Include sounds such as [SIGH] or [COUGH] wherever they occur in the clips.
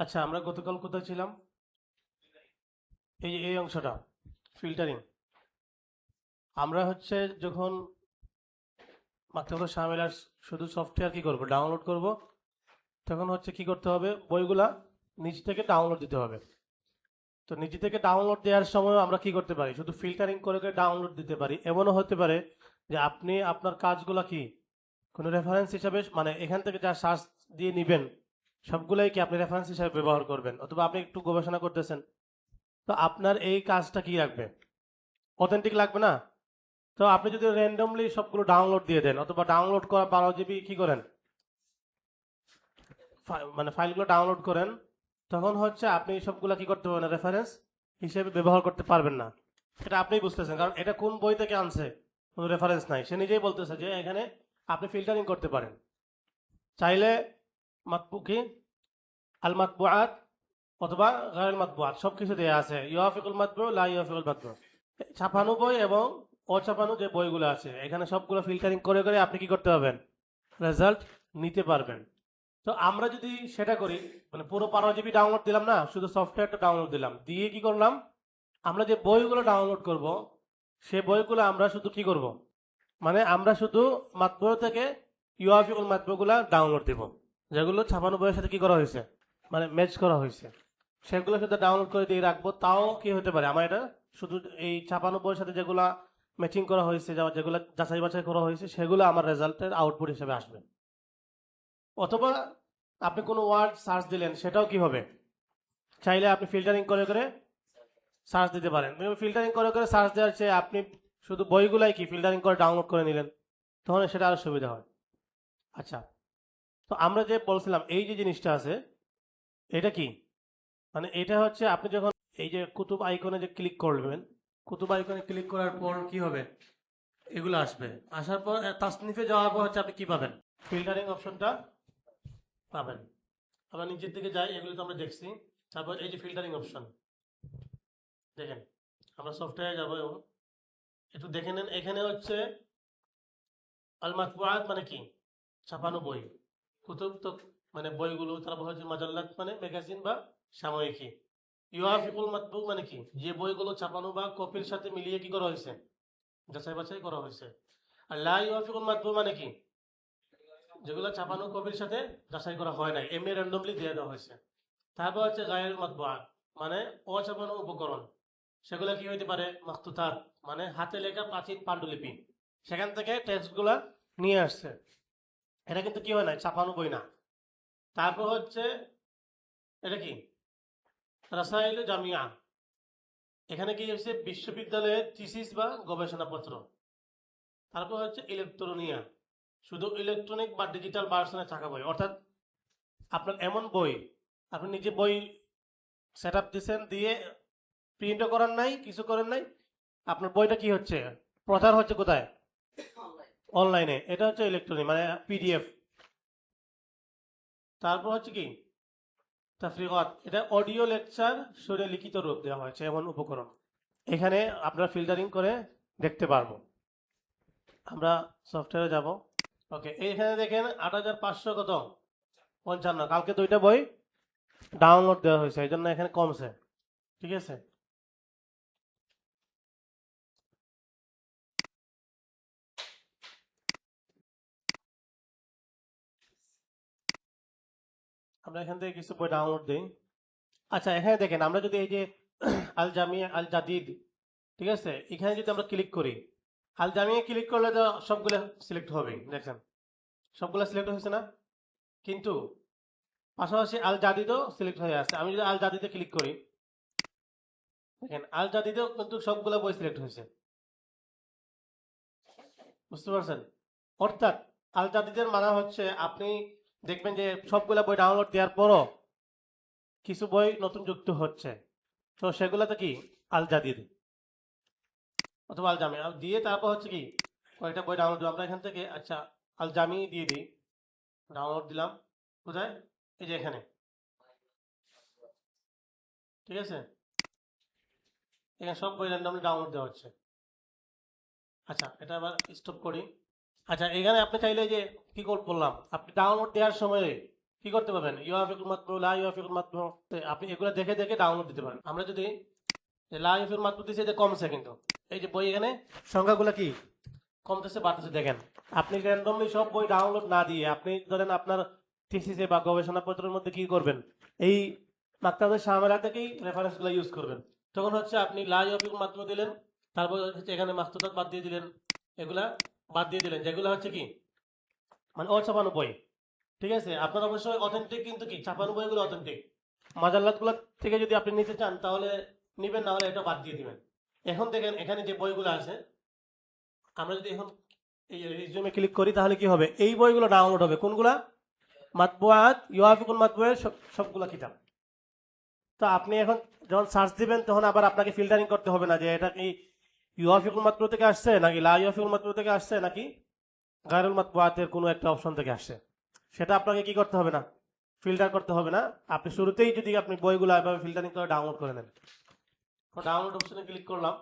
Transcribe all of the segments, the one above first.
আচ্ছা আমরা গতকাল কোথায় ছিলাম? এই এই অংশটা ফিল্টারিং আমরা হচ্ছে যখন মাত্র সামিলার শুধু সফটওয়্যার কি করব ডাউনলোড করব, তখন হচ্ছে কি করতে হবে? বইগুলা নিচ থেকে ডাউনলোড দিতে হবে। তো নিচ থেকে ডাউনলোড দেওয়ার সময় আমরা কি করতে পারি? শুধু ফিল্টারিং করে করে ডাউনলোড দিতে পারি। এমনও হতে পারে যে আপনি আপনার কাজগুলা কি? কোনো রেফারেন্স হিসাবে মানে এখান থেকে যা সার্চ দিয়ে নিবেন সবগুলাই কি আপনি রেফারেন্স হিসাবে ব্যবহার করবেন? অথবা আপনি একটু গবেষণা করতেছেন। তো আপনার এই কাজটা কি রাখবে অথেন্টিক লাগবে না? তো আপনি যদি র্যান্ডমলি সবগুলো ডাউনলোড দিয়ে দেন, অথবা ডাউনলোড করা বারো জিবি কি করেন? মানে ফাইলগুলো ডাউনলোড করেন, তখন হচ্ছে আপনি সবগুলো কি করতে পারবেন? রেফারেন্স হিসেবে ব্যবহার করতে পারবেন না। এটা আপনিই বুঝতেছেন, কারণ এটা কোন বই থেকে আনছে? কোনো রেফারেন্স নাই। সে নিজেই বলতেছে যে এখানে আপনি ফিল্টারিং করতে পারেন। চাইলে মাতবু কি আল মাতবুআত অথবা গায়রুল মাতবুআত সব কিছু দেওয়া আছে। ইউআফিকুল মাতবু, লা ইউআফিকুল মাতবু। ছাপানো বই এবং অছাপানো যে বইগুলো আছে, এখানে সবগুলো ফিল্টারিং করে করে আপনি কি করতে পারবেন? রেজাল্ট নিতে পারবেন। তো আমরা যদি সেটা করি মানে পুরো বারো জিবি ডাউনলোড দিলাম না, শুধু সফটওয়্যারটা ডাউনলোড দিলাম, দিয়ে কি করলাম? আমরা যে বইগুলো ডাউনলোড করব, সে বইগুলো আমরা শুধু কি করব? মানে আমরা শুধু মাতবু থেকে ইউআফিকুল মাতবুগুলা ডাউনলোড দিব, যেগুলো ছাপানো বইয়ের সাথে কি করা হয়েছে? মানে ম্যাচ করা হয়েছে। সেগুলো শুধু ডাউনলোড করে দিয়ে রাখব, তাও কি হতে পারে? আমার এটা শুধু এই ছাপানো বইয়ের সাথে যেগুলা ম্যাচিং করা হয়েছে যেগুলো যাচাই বাছাই করা হয়েছে, সেগুলো আমার রেজাল্টের আউটপুট হিসেবে আসবে। অথবা আপনি কোনো ওয়ার্ড সার্চ দিলেন, সেটাও কি হবে? চাইলে আপনি ফিল্টারিং করে করে সার্চ দিতে পারেন। ফিল্টারিং করে করে সার্চ দেওয়ার চেয়ে আপনি শুধু বইগুলাই কি ফিল্টারিং করে ডাউনলোড করে নিলেন তখন সেটা আরও সুবিধা হয়। আচ্ছা তো আমরা যে বলছিলাম, এই যে জিনিসটা আছে এটা কি? মানে এটা হচ্ছে আপনি যখন এই যে কুতুব আইকনে যে ক্লিক করবেন, কুতুব আইকনে ক্লিক করার পর কি হবে? এগুলো আসবে। আসার পর তাসনিফে যাওয়ার পর হচ্ছে আপনি কি পাবেন? ফিল্টারিং অপশনটা পাবেন। আমরা নিচের দিকে যাই, এগুলো তো আমরা দেখছি। তারপর এই যে ফিল্টারিং অপশন দেখেন, আমরা সফটওয়্যারে যাব এবং একটু দেখে নেন, এখানে হচ্ছে আল মানে কি? ছাপানো বই। কুতুব তো মানে বইগুলো তারপর হচ্ছে মাজাল্লাত মানে ম্যাগাজিন বা সাময়িকী। ইউআফিকুল মাতবু মানে কি? যে বইগুলো ছাপানো বা কপির সাথে মিলিয়ে কি করা হয়েছে? যাচাই বাছাই করা হয়েছে। আর লা ইউআফিকুল মাতবু মানে কি? যেগুলো ছাপানো, কপির সাথে যাচাই করা হয় নাই। এমনি র্যান্ডমলি দিয়ে দেওয়া হয়েছে। তারপর হচ্ছে গায়ের মাতবুআত মানে অছাপানো উপকরণ। সেগুলো কি হইতে পারে? মাখতুতাত মানে হাতে লেখা প্রাচীন পাণ্ডুলিপি। সেখান থেকে টেক্সটগুলা নিয়ে আসছে। এটা কিন্তু কি হয় না ছাপানো বই না। তারপর হচ্ছে এটা কি? রাসাইল জামিয়া। এখানে কি হচ্ছে বিশ্ববিদ্যালয়ের থিসিস বা গবেষণাপত্র। তারপর হচ্ছে ইলেকট্রনিয়া শুধু ইলেকট্রনিক বা ডিজিটাল ভার্সনে থাকা বই। অর্থাৎ আপনার এমন বই আপনি নিজে বই সেট আপ দিচ্ছেন দিয়ে প্রিন্টও করার নাই কিছু করেন নাই। আপনার বইটা কি হচ্ছে? প্রচার হচ্ছে কোথায়? অনলাইনে এটা হচ্ছে ইলেকট্রনিক মানে পিডিএফ তারপর হচ্ছে কি? তাফরিগত এটা অডিও লেকচার সুরে লিখিত রূপ দেওয়া হয়েছে, এমন উপকরণ। এখানে আপনারা ফিল্টারিং করে দেখতে পারব। আমরা সফটওয়্যারে যাব। ওকে এইখানে দেখেন আট হাজার পাঁচশো কত? পঞ্চান্ন। কালকে দুইটা বই ডাউনলোড দেওয়া হয়েছে এই জন্য এখানে কমছে। ঠিক আছে? আমরা এখান থেকে কিছু বই ডাউনলোড দিই। আচ্ছা এখানে দেখেন, আমরা যদি এই যে [CLEARS THROAT] আল জামিয়া আল জাদিদ ঠিক আছে? এখানে যদি আমরা ক্লিক করি আল জামিয়া ক্লিক করলে তো সবগুলো সিলেক্ট হবে, দেখেন। সবগুলো সিলেক্ট হয়েছে না? কিন্তু পাশাপাশি আল জাদিদও সিলেক্ট হয়ে আছে। আমি যদি আল জাদিদে ক্লিক করি, দেখেন আল জাদিদেও কিন্তু সবগুলো বই সিলেক্ট হয়েছে। বুঝতে পারছেন? অর্থাৎ আল জাদিদের মানে হচ্ছে আপনি দেখবেন যে সবগুলা বই ডাউনলোড দেওয়ার পরও কিছু বই নতুন যুক্ত হচ্ছে। তো সেগুলোতে কি? আল জাদিদ অথবা আল জামি দিয়ে তারপর হচ্ছে কি? কয়েকটা বই ডাউনলোড আমরা এখান থেকে আচ্ছা আল জামি দিয়ে দিই। ডাউনলোড দিলাম। কোথায়? এই যে এখানে। ঠিক আছে? এখানে সব বই ডাউনলোড দেওয়া হচ্ছে। আচ্ছা এটা আবার স্টপ করি। আচ্ছা এখানে আপনি চাইলে যে কি বললাম, আপনি ডাউনলোড দেওয়ার সময় কি করতে পারবেন? ইউআফিকুল মাতবু লা ইউআফিকুল মাতবু আপনি এগুলো দেখে দেখে ডাউনলোড দিতে পারেন। আমরা যদি লা ইউআফিকুল মাতবু দিছি যে কমছে কিন্তু। এই যে বই এখানে, সংখ্যাগুলো কি? কমতেছে, বাড়তেছে, দেখেন। আপনি র্যান্ডমলি সব বই ডাউনলোড না দিয়ে, আপনি ধরেন আপনার থিসিসে বা গবেষণা পত্রের মধ্যে কি করবেন? এই মাক্তাবের সামেলা থেকেই রেফারেন্সগুলো ইউজ করবেন। তখন হচ্ছে আপনি লা ইউআফিকুল মাতবু দিলেন, তারপর হচ্ছে এখানে মাস্তুদাত বাদ দিয়ে দিলেন। এগুলা বাদ দিয়ে দিলেন, যেগুলো হচ্ছে কি? মানে অছাপানো বই ঠিক আছে? আপনার অবশ্যই অথেন্টিক কিন্তু কি? ছাপানো বইগুলো অথেন্টিক মাজাল্লাতগুলো থেকে যদি আপনি নিতে চান, তাহলে নিবেন না হলে এটা বাদ দিয়ে দিবেন। এখন দেখেন, এখানে যে বইগুলো আছে, আমরা যদি এখন এই রিজিউমে ক্লিক করি, তাহলে কি হবে? এই বইগুলো ডাউনলোড হবে। কোনগুলা? মাতবুয়াত ইউআফিকুল মাতবুয়ের সব, সবগুলা কিতাব। তো আপনি এখন যখন সার্চ দিবেন, তখন আবার আপনাকে ফিল্টারিং করতে হবে না যে এটা কি ইউআফিকুল মাতবু থেকে আসছে নাকি লা ইউআফিকুল মাতবু থেকে আসছে নাকি গায়রুল মাতবুয়াতের কোনো একটা অপশন থেকে আসছে? সেটা আপনাকে কি করতে হবে না? ফিল্টার করতে হবে না। আপনি শুরুতেই যদি আপনি বইগুলো এভাবে ফিল্টারিং করে ডাউনলোড করে নেন। ডাউনলোড অপশনে ক্লিক করলাম।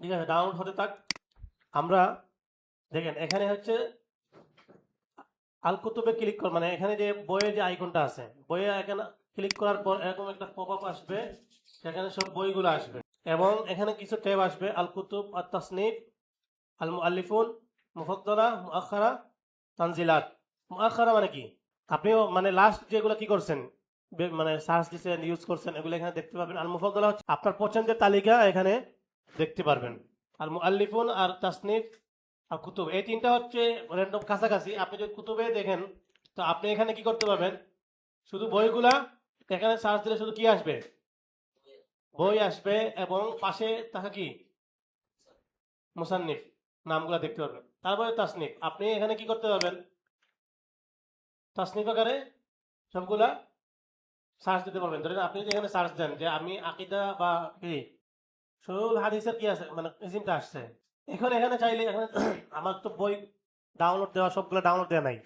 ঠিক আছে, ডাউনলোড হতে থাক। আমরা দেখেন, এখানে হচ্ছে আল কুতুবে ক্লিক কর মানে এখানে যে বইয়ের যে আইকনটা আছে, বইয়ে এখানে ক্লিক করার পর এরকম একটা পপ আপ আসবে। সেখানে সব বইগুলো আসবে। এবং এখানে কিছু ট্যাব আসবে। আল কুতুব আর তাসনিফ আল মুআল্লিফুন মুফদ্দলা মুআখারা তানজিলাত। মুআখারা মানে কি? আপনিও মানে লাস্ট যেগুলো কি করছেন? মানে সার্চ দিচ্ছেন ইউজ করছেন, এগুলো এখানে দেখতে পাবেন। আল মুফদ্দলা হচ্ছে আপনার পছন্দের তালিকা এখানে দেখতে পারবেন। আল মুআল্লিফুন আর তাসনিফ আর কুতুব এই তিনটা হচ্ছে র্যান্ডম কাছাকাছি। আপনি যদি কুতুবে দেখেন, তো আপনি এখানে কি করতে পারবেন? শুধু বইগুলা এখানে সার্চ দিলে শুধু কি আসবে? বই আসবে এবং পাশে তাকে কি মুসান্নিফ নামগুলো দেখতে পারবেন। তারপরে তাসনিফ, আপনি এখানে কি করতে পারবেন? তাসনিফ আকারে সবগুলা সার্চ দিতে পারবেন। ধরেন আপনি যদি এখানে সার্চ দেন যে আমি আকিদা বা কি, সরুল হাদিসের কি আছে? মানে ইজিমটা আসছে। এখন এখানে চাইলে এখানে [CLEARS THROAT] আমার তো বই ডাউনলোড দেওয়া, সবগুলো ডাউনলোড দেওয়া নাই।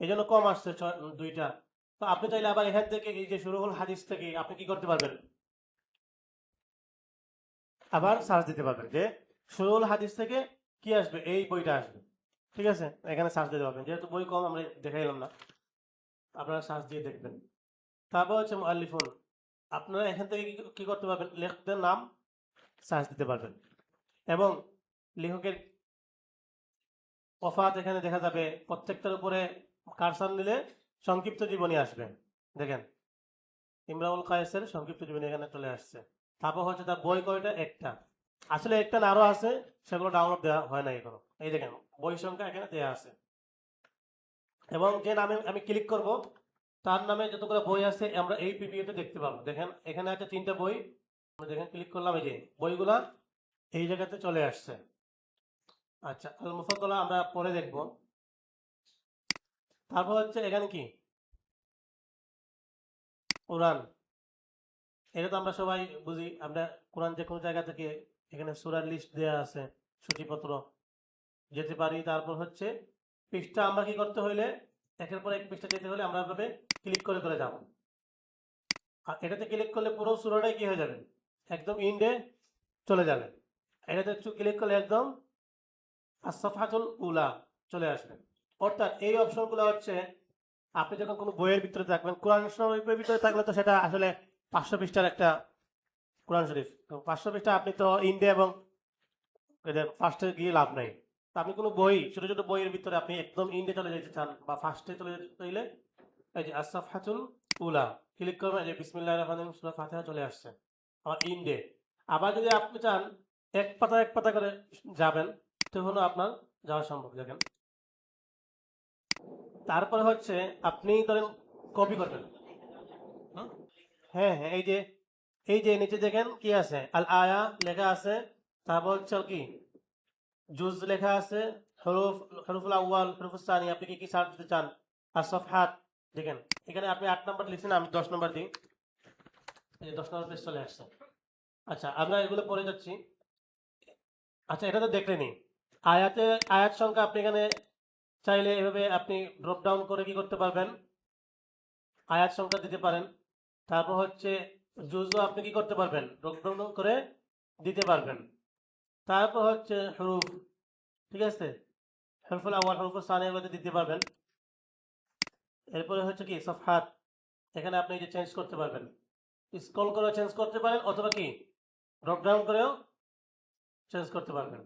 এই জন্য কম আসছে দুইটা। তো আপনি চাইলে আবার এখান থেকে এই যে সুরুল হাদিস থেকে আপনি কি করতে পারবেন? আবার সার্চ দিতে পারবেন যে সুরুল হাদিস থেকে কি আসবে? এই বইটা আসবে। ঠিক আছে? এখানে সার্চ দিতে পারবেন। যেহেতু বই কম আমরা দেখাইলাম না। আপনারা সার্চ দিয়ে দেখবেন। তারপর হচ্ছে আলিফুন আপনারা এখান থেকে কি- করতে পারবেন? লেখকদের নাম সার্চ দিতে পারবেন। এবং লেখকের অফাত এখানে দেখা যাবে, প্রত্যেকটার উপরে কারসান নিলে সংক্ষিপ্ত জীবনী আসবে। দেখেন ইমরাউল কায়েসের সংক্ষিপ্ত জীবনী এখানে চলে আসছে। তারপর হচ্ছে তার বই কয়টা? একটা। আসলে একটা আরও আছে, সেগুলো ডাউনলোড দেওয়া হয় না এখনও। এই দেখেন, বই সংখ্যা এখানে দেওয়া আছে। এবং যে নামে আমি ক্লিক করব, তার নামে যতগুলো বই আছে, আমরা এই পিপিএতে দেখতে পাবো দেখেন, এখানে আছে তিনটা বই। দেখেন ক্লিক করলাম, এই যে বইগুলা এই জায়গাতে চলে আসছে। আচ্ছা আল মুফাদ্দলা আমরা পরে দেখব। তারপর হচ্ছে এখানে কি? কোরআন। এটা তো আমরা সবাই বুঝি। আমরা কোরআন যে কোনো জায়গা থেকে এখানে সুরার লিস্ট দেওয়া আছে, সূচিপত্র। যেতে পারি, তারপর হচ্ছে পৃষ্ঠা আমরা কি করতে হইলে, একের পর এক পৃষ্ঠা যেতে হলে আমরা এভাবে ক্লিক করে করে যাব। আর এটাতে ক্লিক করলে পুরো সুরাটাই কি হয়ে যাবে? একদম ইন্ডে চলে যাবে। এটাতে ক্লিক করলে একদম আসফাতুল উলা চলে আসবে। অর্থাৎ এই অপশনগুলো হচ্ছে, আপনি যখন কোনো বইয়ের ভিতরে থাকবেন, কোরআন শরীফের ভিতরে থাকলে তো সেটা আসলে পাঁচশো পৃষ্ঠার একটা কোরআন শরীফ। পাঁচশো পৃষ্ঠা আপনি তো ইন্ডিয়া এবং ফার্স্টে গিয়ে লাভ নাই। আপনি কোনো বই, ছোট ছোট বইয়ের ভিতরে আপনি একদম ইন্ডিয়া চলে যেতে চান বা ফার্স্টে চলে যেতে চাইলে, এই যে আসফাতুল উলা ক্লিক করবেন যে বিসমিল্লাহ রহমান সুরা চলে আসছে আমার ইন্ডে আবার যদি আপনি চান, এক পাতা এক পাতা করে যাবেন তখনও আপনার যাওয়া সম্ভব, দেখেন। তারপরে হচ্ছে, আপনি ধরেন কপি করবেন? হ্যাঁ হ্যাঁ এই যে এই যে নিচে দেখেন কি আছে? আল আয়া লেখা আছে, তারপর হচ্ছে কি? জুজ লেখা আছে, হরুফ, হরুফুল আউয়াল, হরুফুল আপনি কি কি সার্চ দিতে চান? আর সফহাত, দেখেন, এখানে আপনি আট নম্বর লিখছেন, আমি দশ নম্বর দিই। এই দশ নম্বর পেজ চলে আসছে। আচ্ছা আমরা এগুলো পড়ে যাচ্ছি। আচ্ছা এটা তো দেখলেনি আয়াতে, আয়াত সংখ্যা আপনি এখানে চাইলে এভাবে আপনি ড্রপ ডাউন করে কি করতে পারবেন? আয়াত সংখ্যা দিতে পারেন। তারপর হচ্ছে জুজও আপনি কি করতে পারবেন? ড্রপ করে দিতে পারবেন। তারপর হচ্ছে হরুফ, ঠিক আছে? হরফুল আওয়াল হরফুল সানি এগুলোতে দিতে পারবেন। এরপরে হচ্ছে কি? সফহাত, এখানে আপনি যে চেঞ্জ করতে পারবেন। স্ক্রল করেও চেঞ্জ করতে পারেন, অথবা কি? ড্রপ ডাউন করেও চেঞ্জ করতে পারবেন।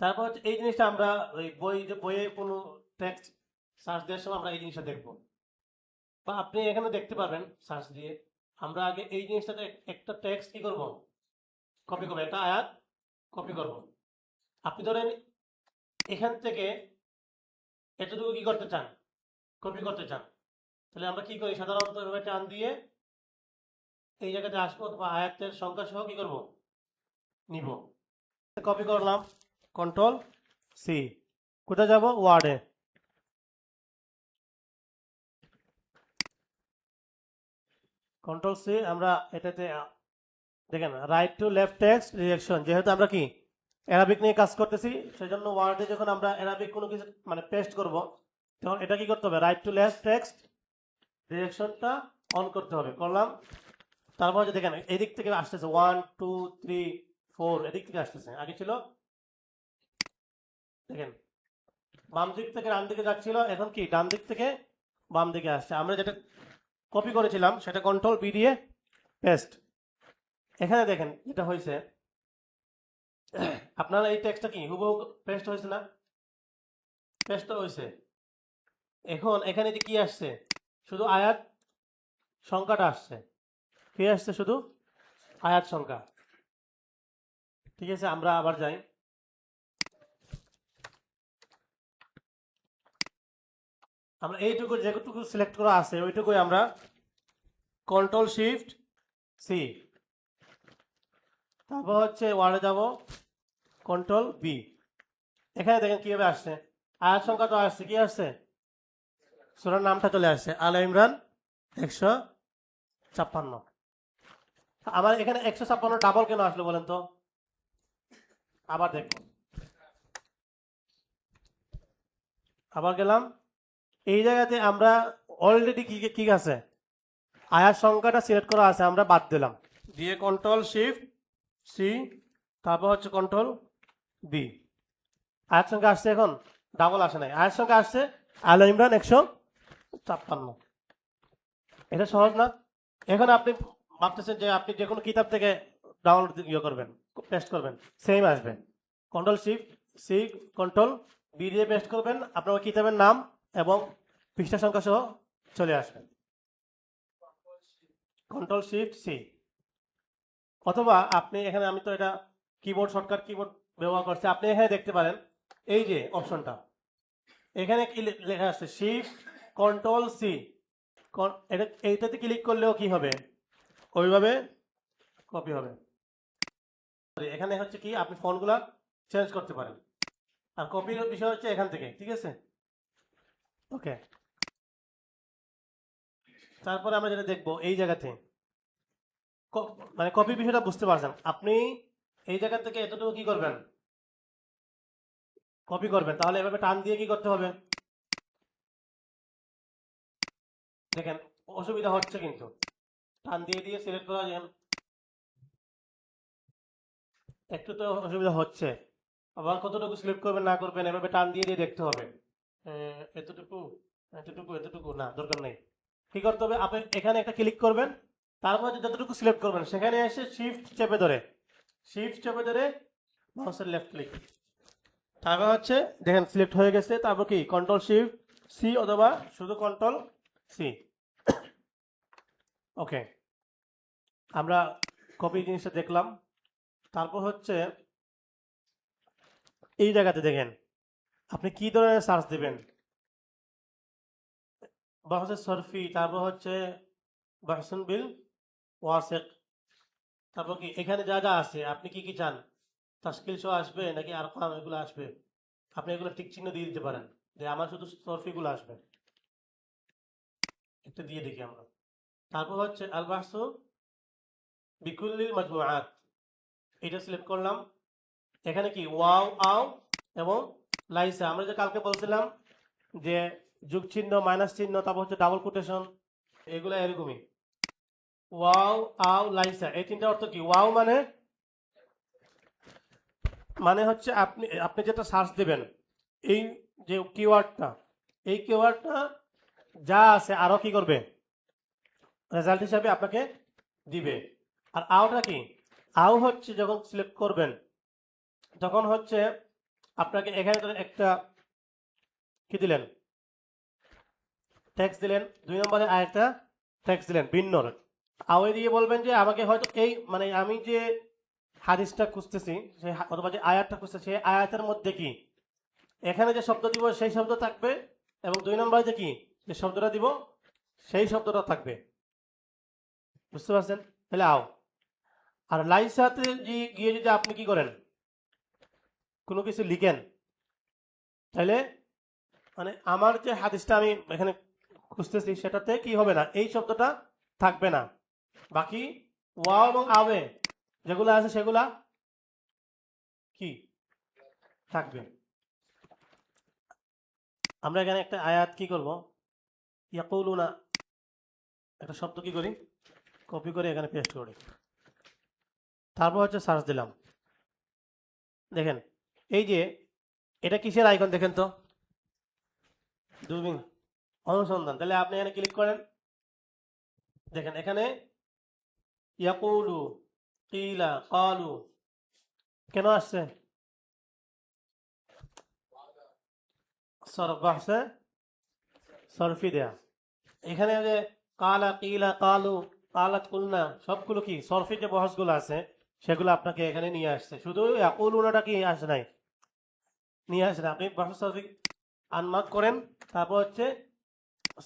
তারপর হচ্ছে এই জিনিসটা আমরা ওই বই, যে বইয়ে কোনো টেক্সট সার্চ দেওয়ার সময় আমরা এই জিনিসটা দেখব। বা আপনি এখানে দেখতে পারবেন সার্চ দিয়ে, আমরা আগে এই জিনিসটাতে একটা টেক্সট কি করব? কপি করব, একটা আয়াত কপি করব। আপনি ধরেন এখান থেকে এতটুকু কি করতে চান? কপি করতে চান। তাহলে আমরা কি করি? সাধারণত এভাবে টান দিয়ে এই জায়গাতে আসব অথবা আয়াতের সংখ্যা সহ কি করব? নিব। কপি করলাম কন্ট্রোল সি কোথায় যাব? ওয়ার্ডে কন্ট্রোল সি আমরা এটাতে দেখেন right to left text reaction যেহেতু আমরা কি অ্যারাবিক নিয়ে কাজ করতেছি, সেজন্য ওয়ার্ডে যখন আমরা অ্যারাবিক কোনো কিছু মানে পেস্ট করব, তখন এটা কি করতে হবে? রাইট টু লেফট টেক্সট রিয়েকশনটা অন করতে হবে। করলাম, তারপর যে দেখেন, এদিক থেকে আসতেছে ওয়ান টু থ্রি ফোর এদিক থেকে আসতেছে। আগে ছিল, দেখেন, বাম দিক থেকে ডান দিকে যাচ্ছিল, এখন কি, ডান দিক থেকে বাম দিকে আসছে। আমরা যেটা কপি করেছিলাম, সেটা কন্ট্রোল বি দিয়ে পেস্ট এখানে দেখেন যেটা হয়েছে, আপনারা এই টেক্সটটা কি, হুবহু পেস্ট হয়েছে না? পেস্ট হয়েছে। এখন এখানে কি আসছে, শুধু আয়াত সংখ্যাটা আসছে। কি আসছে শুধু? আয়াত সংখ্যা। ঠিক আছে, আমরা আবার যাই। আমরা এইটুকু যেটুকু সিলেক্ট করা আছে, ওইটুকুই আমরা কন্ট্রোল শিফট সি তারপর হচ্ছে ওয়ার্ডে যাব কন্ট্রোল বি এখানে দেখেন কীভাবে আসছে, আয়াত সংখ্যা তো আসছে, কি আসছে? সুরার নামটা চলে আসছে, আল ইমরান একশো ছাপ্পান্ন। আমার এখানে একশো ছাপ্পান্ন ডাবল কেন আসলো বলেন তো? আবার দেখো। আবার গেলাম। এই জায়গাতে আমরা অলরেডি কি কি আছে? আয়ার সংখ্যাটা সিলেক্ট করা আছে, আমরা বাদ দিলাম। দিয়ে কন্ট্রোল শিফট সি তারপর হচ্ছে কন্ট্রোল বি আয়ার সংখ্যা আসছে এখন? ডাবল আসে নাই। আয়ার সংখ্যা আসছে আল ইমরান একশো ছাপ্পান্ন। এটা সহজ না? এখন আপনি ভাবতেছেন যে আপনি যে কোনো কিতাব থেকে ডাউনলোড ইয়ে করবেন পেস্ট করবেন সেম আসবে। Control shift C control B দিয়ে পেস্ট করবেন। আপনার কিতাবের নাম এবং পৃষ্ঠা সংখ্যা সহ চলে আসবে। কন্ট্রোল শিফট সি অথবা আপনি এখানে, আমি তো এটা কিবোর্ড শর্টকাট কিবোর্ড ব্যবহার করছি। আপনি এখানে দেখতে পারেন, এই যে অপশনটা এখানে কি লেখা আছে শিফট কন্ট্রোল সি এটা, এইটাতে ক্লিক করলেও কি হবে? ওইভাবে কপি হবে। এখানে হচ্ছে কি, আপনি ফোনগুলা চেঞ্জ করতে পারেন। আর কপির বিষয় হচ্ছে এখান থেকে, ঠিক আছে? ওকে। তারপরে আমরা যেটা দেখব, এই জায়গাতে মানে কপি বিষয়টা বুঝতে পারছেন। আপনি এই জায়গা থেকে এতটুকু কি করবেন? কপি করবেন। তাহলে এভাবে টান দিয়ে কি করতে হবে? দেখেন, অসুবিধা হচ্ছে কিন্তু। টান দিয়ে দিয়ে সিলেক্ট করা যেন একটু তো অসুবিধা হচ্ছে। আবার কতটুকু সিলেক্ট করবেন, না করবেন, এভাবে টান দিয়ে দিয়ে দেখতে হবে। এতটুকু এতটুকু এতটুকু, না, দরকার নেই। কি করতে হবে? আপনি এখানে একটা ক্লিক করবেন। তারপর যতটুকু সিলেক্ট করবেন, সেখানে এসে শিফট চেপে ধরে শিফট চেপে ধরে মাউসের লেফট ক্লিক তারপর হচ্ছে, দেখেন সিলেক্ট হয়ে গেছে, তারপর কি? কন্ট্রোল শিফট সি অথবা শুধু কন্ট্রোল সি ওকে আমরা কপি জিনিসটা দেখলাম। তারপর হচ্ছে, এই জায়গাতে দেখেন আপনি কি ধরনের সার্চ দিবেন? বা হচ্ছে সরফি, তারপর হচ্ছে বাহসুন বিল ওয়াসেক, তারপর কি এখানে যা যা আছে, আপনি কি কি চান? তাস্কিল সহ আসবে নাকি আর কাম এগুলো আসবে? আপনি এগুলো টিক চিহ্ন দিয়ে দিতে পারেন, যে আমার শুধু সরফিগুলো আসবে। একটা দিয়ে দেখি আমরা। তারপর হচ্ছে আল বাহসু বিকুল্লিল মাজমুআত, এটা সিলেক্ট করলাম। এখানে কি ওয়াও, আও এবং লাইসা আমরা যে কালকে বলছিলাম যে যুগ চিহ্ন, মাইনাস চিহ্ন, তারপর হচ্ছে ডাবল কোটেশন এগুলো এরকমই। ওয়াও, আও লাইসা এই তিনটা অর্থ কি? ওয়াও মানে মানে হচ্ছে আপনি আপনি যেটা সার্চ দেবেন, এই যে কিওয়ার্ডটা এই কিওয়ার্ডটা যা আছে আরও কি করবে? রেজাল্ট হিসাবে আপনাকে দিবে। আর আওটা কি? আও হচ্ছে যখন সিলেক্ট করবেন, তখন হচ্ছে আপনাকে এখানে ধরে একটা কি দিলেন? ট্যাক্স দিলেন। দুই নম্বরে আরেকটা ট্যাক্স দিলেন ভিন্নর আওয়ে দিয়ে বলবেন যে আমাকে হয়তো এই মানে আমি যে হাদিসটা খুঁজতেছি, সেই অথবা যে আয়াতটা খুঁজতেছি, সেই আয়াতের মধ্যে কি? এখানে যে শব্দ দিব, সেই শব্দ থাকবে। এবং দুই নম্বরে যে কি? যে শব্দটা দিব, সেই শব্দটা থাকবে। বুঝতে পারছেন? তাহলে আও। আর লাইসাতে গিয়ে যদি আপনি কি করেন? কোনো কিছু লিখেন তাহলে মানে আমার যে হাদিসটা আমি এখানে খুঁজতেছি সেটাতে কি হবে না, এই শব্দটা থাকবে না। বাকি ওয়া এবং আবে যেগুলো আছে সেগুলা কি? থাকবে। আমরা এখানে একটা আয়াত কি করব? ইয়াকুলুনা, একটা শব্দ কি করি? কপি করে এখানে পেস্ট করি। তারপর হচ্ছে সার্চ দিলাম। দেখেন এই যে, এটা কিসের আইকন দেখেন তো? দুবিং অনুসন্ধান। তাহলে আপনি এখানে ক্লিক করেন। দেখেন, এখানে ইয়াকুলু, কিলা, কালু, কেন আসছে? সরফ আসছে? সরফি দেয়া। এখানে যে কালা, কিলা, কালু কালাত কুলনা, সবগুলো কি? সরফি যে বহসগুলো আছে, সেগুলো আপনাকে এখানে নিয়ে আসছে। শুধু ইয়াকুলুনাটা কি আসে নাই? নিয়ে আসে আপনি বহস সরফি আনমার্ক করেন, তারপর হচ্ছে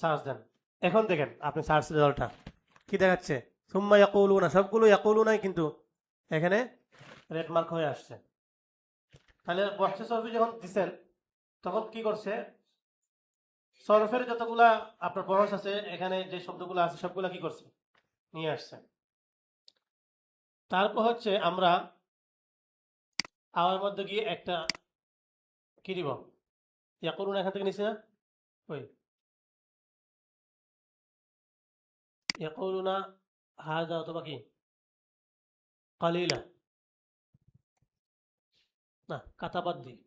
সার্চ দেন। এখন দেখেন আপনি সার্চ রেজাল্টটা কি দেখাচ্ছে? সুম্মা ইয়াকুলুনা সবগুলো ইয়াকুলুনাই কিন্তু এখানে রেড মার্ক হয়ে আসছে। তাহলে বহস সরফি যখন দিচ্ছেন তখন কি করছে? সরফের যতগুলা আপনার বহস আছে, এখানে যে শব্দগুলো আছে, সবগুলা কি করছে? নিয়ে আসছে। তারপর হচ্ছে আমরা আওয়ার মধ্যে গিয়ে একটা কি দিব? ইয়া করুন এখান থেকে নিছি না ওই। ইয়া হাজা অথবা কি? কালিলা। না কাতাবাদ দিই।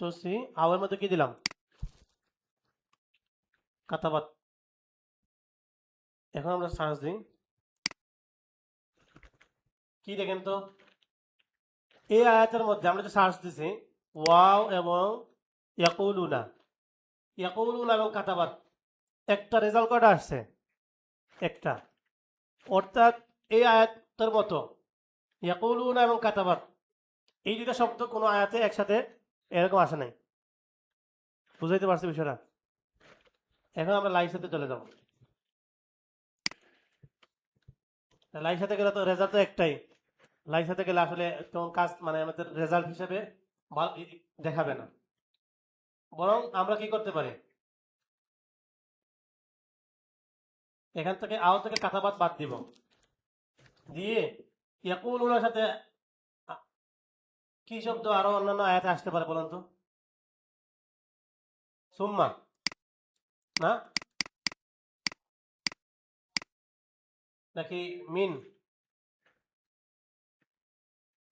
তো সি, আওয়ার মধ্যে কি দিলাম? কাতাবাত এখন আমরা সার্চ দিই। কি দেখেন তো? এই আয়াতের মধ্যে আমরা যে সার্চ দিছি, ওয়াও এবং ইয়াকুলুনা। ইয়াকুলুনা এবং কাতাবাত, একটা রেজাল্ট কটা আসছে? একটা। অর্থাৎ এই আয়াতের মতো, ইয়াকুলুনা এবং কাতাবাত, এই দুটা শব্দ কোনো আয়াতে একসাথে এরকম আসে নাই। বুঝাইতে পারছি বিষয়টা? এখন আমরা লাইভ সাথে চলে যাব। লাইভ সাথে গেলে তো রেজাল্ট তো একটাই। লাইভ সাথে গেলে আসলে তেমন কাজ মানে আমাদের রেজাল্ট হিসেবে দেখাবে না। বরং আমরা কি করতে পারি? এখান থেকে আও থেকে কাথাবাদ বাদ দিব। দিয়ে ইয়াকুলুনার সাথে কি শব্দ আরও অন্যান্য আয়াতে আসতে পারে বলুন তো? সুম্মা। না? নাকি মিন?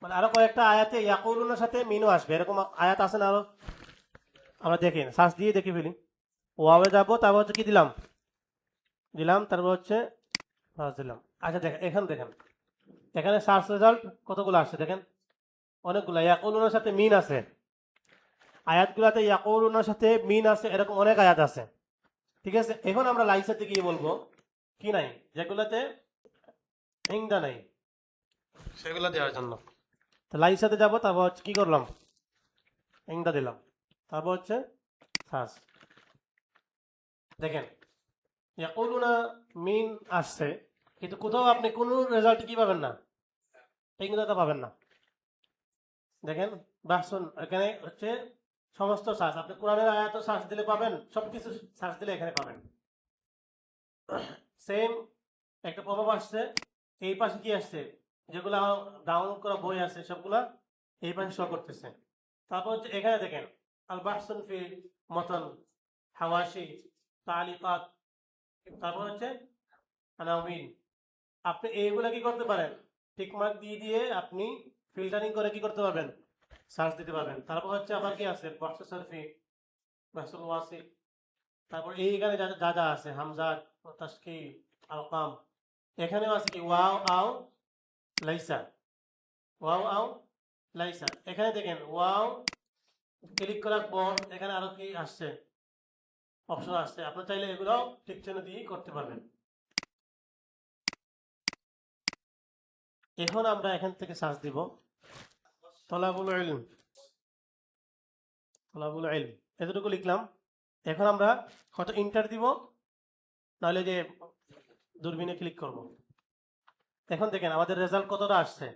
মানে আরও কয়েকটা আয়াতে ইয়াকুলুনের সাথে মিনও আসবে। এরকম আয়াত আছে না আরও? আমরা দেখি, সার্চ দিয়ে দেখে ফেলি। ওয়াবে যাব, তারপর হচ্ছে কি দিলাম? দিলাম, তারপর হচ্ছে সার্চ দিলাম। আচ্ছা দেখেন, এখানে দেখেন। এখানে সার্চ রেজাল্ট কতগুলো আসছে দেখেন? অনেকগুলো। ইয়াকুলুনের সাথে মিন আছে। আয়াতগুলোতে ইয়াকুলুনের সাথে মিন আছে, এরকম অনেক আয়াত আছে। ঠিক আছে? এখন আমরা লাইসাতে গিয়ে বলব, কি নাই? যেগুলোতে হিংদা নাই, সেগুলো দেওয়ার জন্য। তো সাথে যাব, তারপর হচ্ছে কি করলাম? হিংদা দিলাম। তারপর হচ্ছে সার্চ দেখেন ইয়াকুলুনা মিন আসছে, কিন্তু কোথাও আপনি কোনো রেজাল্ট কি পাবেন না। হিংদাটা পাবেন না। দেখেন বাসন এখানে হচ্ছে সমস্ত সার্চ আপনি কোরআনের আয়াত সার্চ দিলে পাবেন, সবকিছু সার্চ দিলে এখানে পাবেন। সেম একটা প্রভাব আসছে, এই পাশে কি আসছে? যেগুলো ডাউনলোড করা বই আছে, সবগুলা এই পাশে শো করতেছে। তারপর হচ্ছে এখানে দেখেন আল বাহসুন ফি মতন, হাওয়াশি, তালিকাত, তারপর হচ্ছে আনাউমিন। আপনি এইগুলা কি করতে পারেন? টিকমার্ক দিয়ে দিয়ে আপনি ফিল্টারিং করে কি করতে পারবেন? সার্চ দিতে পারবেন। তারপর হচ্ছে আবার কি আছে? প্রসেসর ফি মাসুল ওয়াসি। তারপর এইখানে যা যা আছে হামজা তাসকি আলকাম। এখানেও আছে কি? ওয়াও, আও লাইসা ওয়াও আও লাইসা এখানে দেখেন ওয়াও ক্লিক করার পর এখানে আরও কি আসছে? অপশন আসছে। আপনার চাইলে এগুলো টিক চিহ্ন করতে পারবেন। এখন আমরা এখান থেকে সার্চ দিব। তলাবুল ইলম। তলাবুল ইলম। এতটুকু লিখলাম। এখন আমরা হয়তো ইন্টার দিব? নাহলে যে দূরবীনে ক্লিক করব। এখন দেখেন, আমাদের রেজাল্ট কতটা আসছে?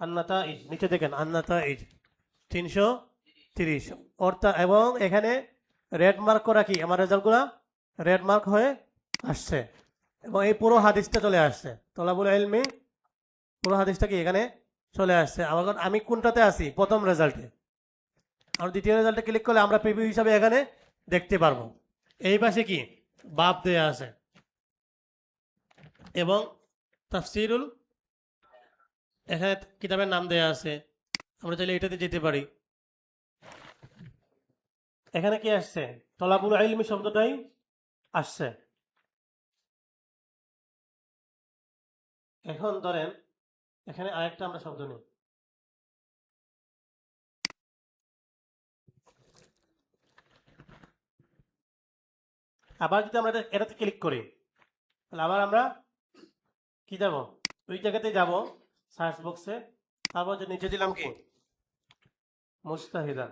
আন্নাতা ইজ, নিচে দেখেন, আন্নাতা ইজ তিনশো তিরিশ। অর্থাৎ এবং এখানে রেড মার্ক করা কি? আমার রেজাল্টগুলো রেড মার্ক হয়ে আসছে। এবং এই পুরো হাদিসটা চলে আসছে। তলাবুল এলমি পুরো হাদিসটা কি? এখানে চলে আসছে। আমার আমি কোনটাতে আছি? প্রথম রেজাল্টে আর দ্বিতীয় রেজাল্টে ক্লিক করলে আমরা প্রিভিউ হিসাবে এখানে দেখতে পারব। এই পাশে কি? বাপ দেয়া আছে। এবং তাফসিরুল এখানে কিতাবের নাম দেয়া আছে। আমরা চাইলে এটাতে যেতে পারি। এখানে কি আসছে? তলাবুল ইলমি শব্দটাই আসছে। এখন ধরেন, এখানে আরেকটা আমরা শব্দ নিই। আবার যদি আমরা এটা- এটাতে ক্লিক করি, তাহলে আবার আমরা কি যাব ওই জায়গাতে যাব সার্চ বক্সে তারপর যে নিচে দিলাম কি? মুস্তাহিদান।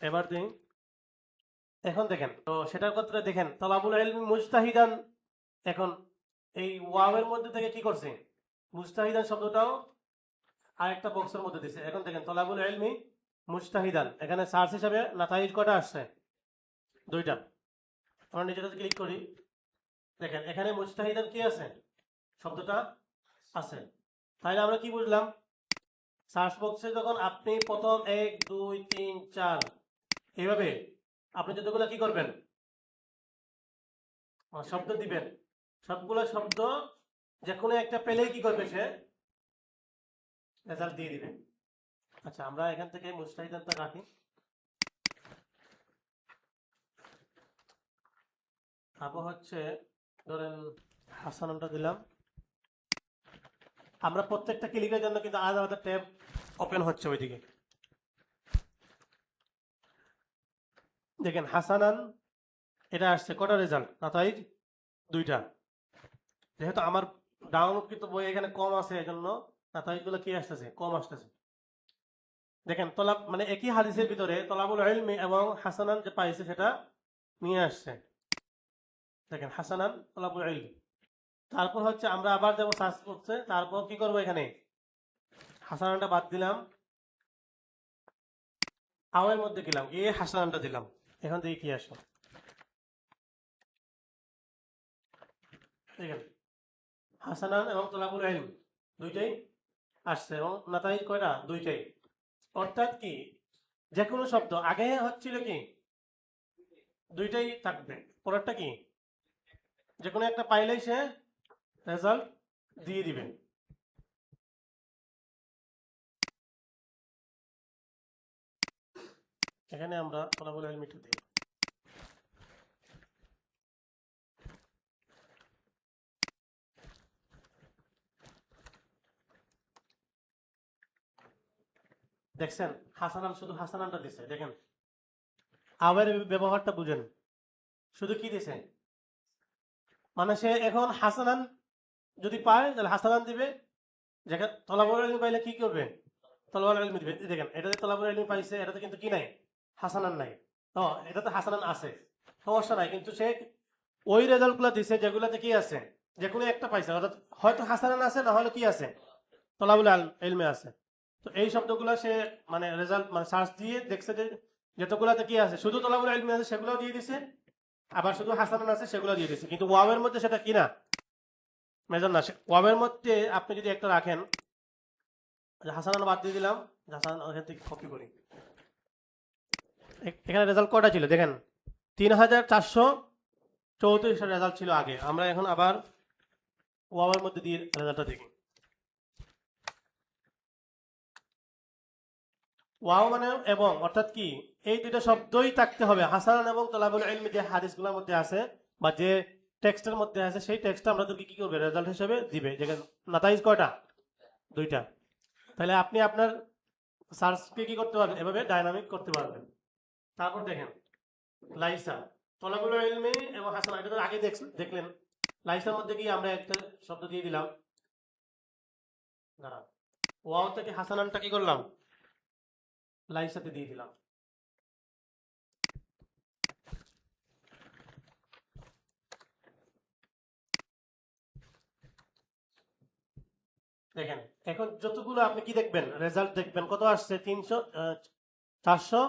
এবার দিই। এখন দেখেন, তো সেটার কথা দেখেন, তলাবুল ইলমি মুস্তাহিদান। এখন এই ওয়াওয়ের মধ্যে থেকে কি করছে? মুস্তাহিদান শব্দটাও আরেকটা বক্সের মধ্যে দিছে। এখন দেখেন, তলাবুল ইলমি মুস্তাহিদান। এখানে সার্চ হিসাবে নাতাইজ কটা আসছে? দুইটা। আমরা নিজেটাতে ক্লিক করি। দেখেন, এখানে মুস্তাহিদান কি আছে? শব্দটা আছে। তাহলে আমরা কি বুঝলাম? সার্চ বক্সে যখন আপনি প্রথম এক, দুই, তিন, চার, এইভাবে আপনি যতগুলো কি করবেন? শব্দ দিবেন। সবগুলো শব্দ যে কোনো একটা পেলেই কি করবে সে? রেজাল্ট দিয়ে দিবে। আচ্ছা আমরা এখান থেকে মুস্তাহিদানটা রাখি। তারপর হচ্ছে ধরেন হাসানটা দিলাম। আমরা প্রত্যেকটা ক্লিকের জন্য কিন্তু আলাদা আলাদা ট্যাব ওপেন হচ্ছে ওইদিকে। দেখেন, হাসানান, এটা আসছে কটা রেজাল্ট নাতাইজ দুইটা। যেহেতু আমার ডাউনলোড কিন্তু বই এখানে কম আছে এই জন্য নাতাইজগুলো কি আসতেছে? কম আসতেছে। দেখেন, তলাব মানে একই হাদিসের ভিতরে তলাবুল ইলমি এবং হাসানান যে পাইছে সেটা নিয়ে আসছে। দেখেন, হাসানান তলাবুল ইলমি। তারপর হচ্ছে আমরা আবার যাব সার্চ করছে তারপর কি করব এখানে? হাসানানটা বাদ দিলাম। আওয়ের মধ্যে গেলাম এ হাসানানটা দিলাম। এখান থেকে কি দেখেন হাসানান এবং তোলাবুল ইলম দুইটাই আসছে এবং নাতাইজ কয়টা? দুইটাই। অর্থাৎ কি যে কোনো শব্দ, আগে হচ্ছিল কি? দুইটাই থাকবে। পরেরটা কি? যে কোনো একটা পাইলেই সে রেজাল্ট দিয়ে দিবে এখানে আমরা ফলাফল এলিমিটে দিই দেখছেন? হাসানান শুধু হাসানানটা দিছে, দেখেন? আবার ব্যবহারটা বুঝেন। শুধু কি দিছে? মানে সে এখন হাসানান যদি পায়, তাহলে হাসানান দিবে। যেখানে তলাবল আলমি পাইলে কি করবে? তলাবল আলমি দিবে। দেখেন, এটাতে তলাবল আলমি পাইছে, এটাতে কিন্তু কি নাই? হাসানান নাই। ও এটাতে হাসানান আছে। সমস্যা নাই, কিন্তু সে ওই রেজাল্টগুলো দিছে, যেগুলোতে কি আছে? যে কোনো একটা পাইছে, অর্থাৎ হয়তো হাসানান আছে, না হলে কি আছে? তলাবুল এলমে আছে। তো এই শব্দগুলো সে মানে রেজাল্ট মানে সার্চ দিয়ে দেখছে যে যতগুলাতে কি আছে, শুধু তলাবুল এলমে আছে সেগুলো দিয়ে দিছে। আবার শুধু হাসানান আছে সেগুলো দিয়ে দিছে। কিন্তু ওয়াবের মধ্যে সেটা কি না? মেজর না ওয়াবের মধ্যে আপনি যদি একটা রাখেন, যে হাসানান বাদ দিয়ে দিলাম হাসানান ওখান থেকে কপি করি। এখানে রেজাল্ট কটা ছিল? দেখেন, তিন হাজার চারশো চৌত্রিশ রেজাল্ট ছিল আগে। আমরা এখন আবার ওয়াবের মধ্যে দিয়ে রেজাল্টটা দেখি। ওয়াও মানে এবং, অর্থাৎ কি? এই দুইটা শব্দই থাকতে হবে। হাসান এবং তলাবুল ইলমি যে হাদিসগুলোর মধ্যে আছে, বা যে টেক্সটের মধ্যে আছে, সেই টেক্সটটা আমাদেরকে কি করবে? রেজাল্ট হিসেবে দিবে। যেখানে নাতাইজ কয়টা? দুইটা। তাহলে আপনি আপনার সার্চকে কি করতে পারবেন? এভাবে ডাইনামিক করতে পারবেন। তারপর দেখেন, লাইসা। তলাবুল ইলমি এবং হাসান, এটা তো আগে দেখ- দেখলেন। লাইসার মধ্যে কি আমরা একটা শব্দ দিয়ে দিলাম? দাঁড়ান ওয়াও থেকে হাসানানটা কি করলাম? লাইসাতে দিয়ে দিলাম। দেখেন, এখন যতগুলো আপনি কি দেখবেন? রেজাল্ট দেখবেন। কত আসছে? তিনশো চারশো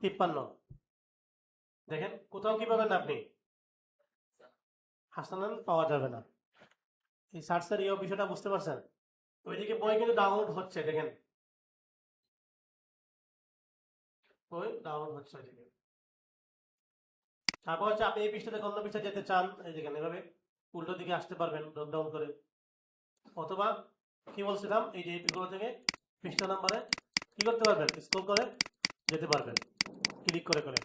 তিপ্পান্ন। দেখেন, কোথাও কি পাবেন আপনি? হাসানান পাওয়া যাবে না। এই সার্চের এই বিষয়টা বুঝতে পারছেন? ওইদিকে বই কিন্তু ডাউনলোড হচ্ছে, দেখেন। বই ডাউনলোড হচ্ছে ওইদিকে। তারপর হচ্ছে আপনি এই পৃষ্ঠা থেকে অন্য পৃষ্ঠা যেতে চান, এই দেখেন, এভাবে উল্টো দিকে আসতে পারবেন ড্রপ ডাউন করে। অথবা কি বলছিলাম, এই যে এই থেকে পৃষ্ঠা নাম্বারে কি করতে পারবেন? স্ক্রল করে যেতে পারবেন। ক্লিক করে করে।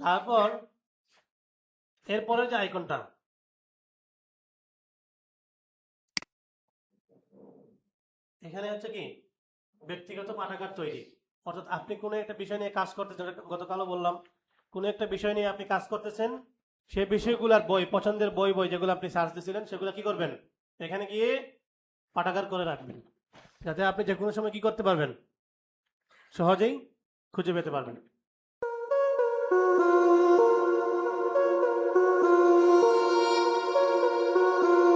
তারপর এরপরে যে আইকনটা এখানে হচ্ছে কি, ব্যক্তিগত পাঠাগার তৈরি। অর্থাৎ আপনি কোনো একটা বিষয় নিয়ে কাজ করতেছেন গতকালও বললাম, কোনো একটা বিষয় নিয়ে আপনি কাজ করতেছেন সেই বিষয়গুলোর বই, পছন্দের বই বই যেগুলো আপনি সার্চ দিয়েছিলেন, সেগুলো কি করবেন? এখানে গিয়ে পাঠাগার করে রাখবেন। যাতে আপনি যে কোনো সময় কি করতে পারবেন? সহজেই খুঁজে পেতে পারবেন।